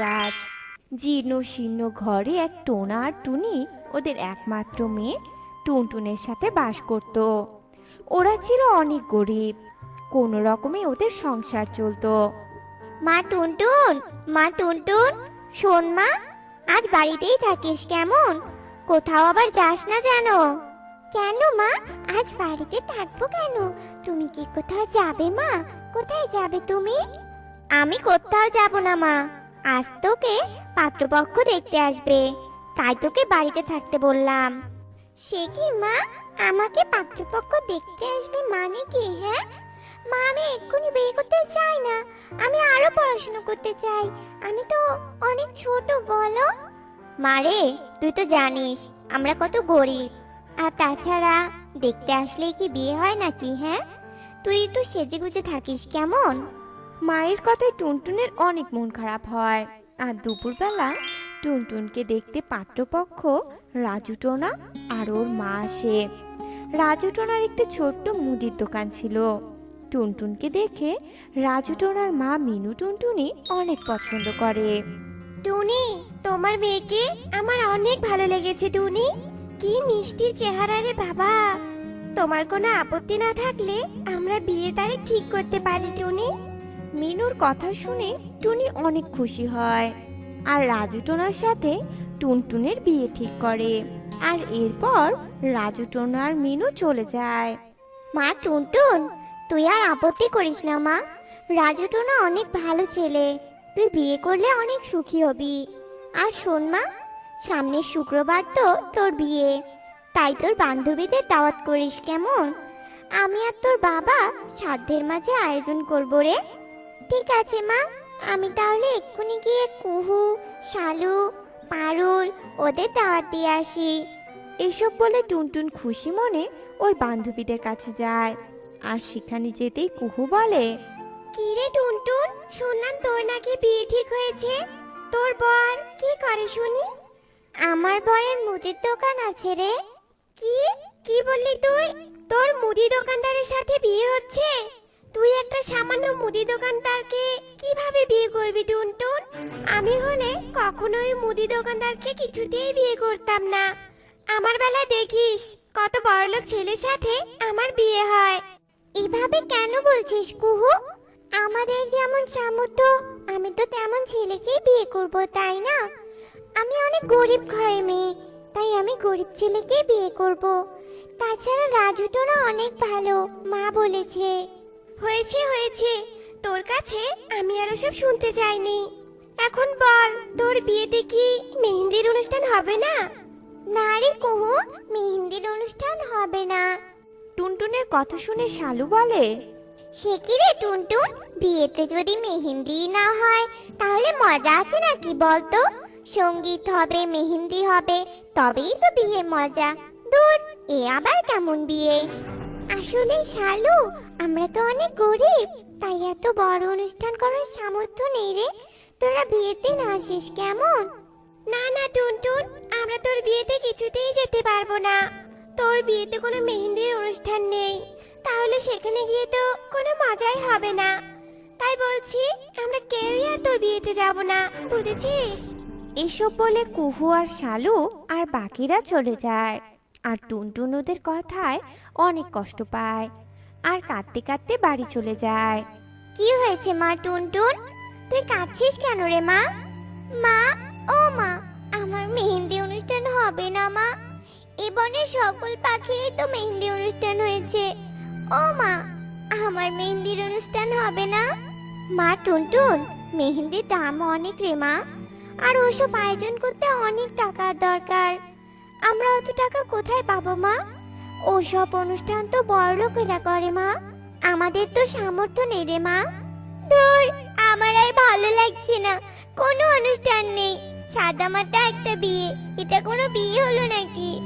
গাছ। জীর্ণ শীর্ণ ঘরে এক টোনা আর টুনি ওদের একমাত্র মেয়ে টুনটুনের সাথে বাস করত। ওরা ছিল অনেক গরিব কোনো রকমে ওদের সংসার চলতো। মা টুনটুন মা টুনটুন শোন মা আজ বাড়িতেই থাকিস কেমন? কোথাও আবার যাস না যেন কেন মা? আজ বাড়িতে থাকব কেন? তুমি কি কোথাও যাবে মা? কোথায় যাবে তুমি? আমি কোথাও যাব না মা। আজ তোকে পাত্রপক্ষ দেখতে আসবে। তাই তোকে বাড়িতে থাকতে বললাম। সে কি মা? আমাকে পাত্রপক্ষ দেখতে আসবে মানে কি হ্যাঁ? মা, আমি এক্ষুনি বিয়ে করতে চাই না। আমি আরও পড়াশোনা করতে চাই। আমি তো অনেক ছোট, বলো? মারে তুই তো জানিস আমরা কত গরিব। আর তাছাড়া দেখতে আসলেই কি বিয়ে হয় নাকি হ্যাঁ? তুই একটু সেজে গুজে থাকিস কেমন? মায়ের কথায় টুনটুনের অনেক মন খারাপ হয়। আর দুপুরবেলা টুনটুনকে দেখতে পাত্রপক্ষ রাজু টোনা আর ওর মা আসে। রাজু টোনার একটি ছোট্ট মুদির দোকান ছিল। টুনটুনকে দেখে রাজু টোনার মা মিনু টুনটুনি অনেক পছন্দ করে। টুনি, তোমার মেয়েকে আমার অনেক ভালো লেগেছে টুনি। কি মিষ্টি চেহারা রে বাবা। তোমার কোনো আপত্তি না থাকলে আমরা বিয়ের তারিখ ঠিক করতে পারি টুনি। মিনুর কথা শুনে টুনি অনেক খুশি হয়। আর রাজু টোনার সাথে টুনটুনের বিয়ে ঠিক করে। আর এরপর রাজু টোনা আর মিনু চলে যায়। মা, টুনটুন, তুই আর আপত্তি করিস না মা। রাজু টোনা অনেক ভালো ছেলে। তুই বিয়ে করলে অনেক সুখী হবি। আর শোন মা, সামনের শুক্রবার তো তোর বিয়ে। তাই তোর বান্ধবীদের দাওয়াত করিস কেমন? আমি আর তোর বাবা সাধ্যের মাঝে আয়োজন করব রে। ঠিক আছে মা। আমি তাহলে এক্ষুনি গিয়ে কুহু শালু পারুল ওদের দাওয়াত দিয়ে আসি। এসব বলে টুনটুন খুশি মনে ওর বান্ধবীদের কাছে যায়। আর সেখানে যেতেই কুহু বলে কি রে টুনটুন শুনলাম তোর নাকি বিয়ে ঠিক হয়েছে। তোর বর কি করে শুনি? আমার বরের মুদির দোকান আছে রে। কি? কি বললি তুই? তোর মুদি দোকানদারের সাথে বিয়ে হচ্ছে? তুই একটা সামান্য মুদি দোকানদারকে কীভাবে বিয়ে করবি, টুনটুন? আমি হলে কখনোই মুদি দোকানদারকে কিছুতেই বিয়ে করতাম না। আমার বেলা দেখিস, কত বড়লোক ছেলের সাথে আমার বিয়ে হয়। এভাবে কেন বলছিস, কুহু? আমাদের যেমন সামর্থ্য, আমি তো তেমন ছেলেকেই বিয়ে করব, তাই না? আমি অনেক গরিব ঘরের মেয়ে, তাই আমি গরিব ছেলেকেই বিয়ে করব। তাছাড়া রাজু অনেক ভালো, মা বলেছে। হয়েছে হয়েছে। তোর কাছে আমি আর সব শুনতে চাইনি। এখন বল তোর বিয়েতে কি মেহেন্দির অনুষ্ঠান হবে না? না রে কুহু মেহেন্দির অনুষ্ঠান হবে না। টুনটুনের কথা শুনে শালু বলে সে কি রে টুনটুন? বিয়েতে যদি মেহেন্দি না হয় তাহলে মজা আছে নাকি বলতো? সংগীত হবে মেহেন্দি হবে তবেই তো বিয়ে মজা। দূর এ আবার কেমন বিয়ে? আসলে শালু আমরা তো অনেক গরিব তাই এত বড় অনুষ্ঠান করার সামর্থ্য নেই রে। তোরা বিয়েতে না আসিস কেমন? না না টুনটুন আমরা তোর বিয়েতে কিছুতেই যেতে পারব না। তোর বিয়েতে কোনো মেহেন্দির অনুষ্ঠান নেই তাহলে সেখানে গিয়ে তো কোনো মজাই হবে না। তাই বলছি আমরা কেউই আর তোর বিয়েতে যাব না বুঝেছিস? এসব বলে কুহু আর শালু আর বাকিরা চলে যায়। আর টুনটুন ওদের কথায় অনেক কষ্ট পায়। আর কাঁদতে কাঁদতে বাড়ি চলে যায়। কি হয়েছে মা টুনটুন? তুই কাঁদছিস কেন রে মা? মা, ও মা, আমার মেহেন্দি অনুষ্ঠান হবে না মা। এবনে সকল পাখিরই তো মেহেন্দি অনুষ্ঠান হয়েছে। ও মা, আমার মেহেন্দির অনুষ্ঠান হবে না? মা টুনটুন, মেহেন্দির দাম অনেক রে মা। আর ওসব আয়োজন করতে অনেক টাকার দরকার। আমরা অত টাকা কোথায় পাবো, মা? ওসব অনুষ্ঠান তো বড় লোকেরা করে, মা। আমাদের তো সামর্থ্য নেই রে, মা। দূর আমার আর ভালো লাগছে না। কোনো অনুষ্ঠান নেই। সাদা মাটা একটা বিয়ে। এটা কোনো বিয়ে হলো নাকি?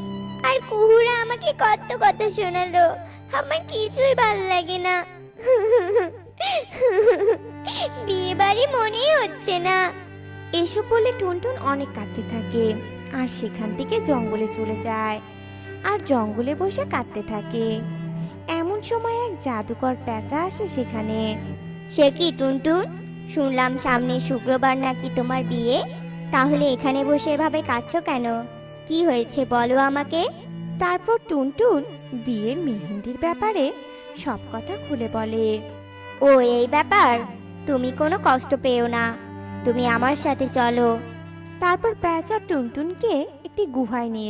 আর কুহুরা আমাকে কত কত শোনালো। আমার কিছুই ভালো লাগে না। বিয়ে বাড়ি মনেই হচ্ছে না। এসব বলে টুনটুন অনেক কাঁদতে থাকে। আর সেখান থেকে জঙ্গলে চলে যায়। আর জঙ্গলে বসে কাঁদতে থাকে। এমন সময় এক জাদুকর পেঁচা আসে সেখানে। সে কি টুনটুন? শুনলাম সামনে শুক্রবার নাকি তোমার বিয়ে। তাহলে এখানে বসে এভাবে কাঁদছো কেন? কি হয়েছে বলো আমাকে? তারপর টুনটুন বিয়ের মেহেন্দির ব্যাপারে সব কথা খুলে বলে। ও এই ব্যাপার? তুমি কোনো কষ্ট পেও না। তুমি আমার সাথে চলো। তারপর প্যাঁচা টুনটুনকে একটি গুহায় নিয়ে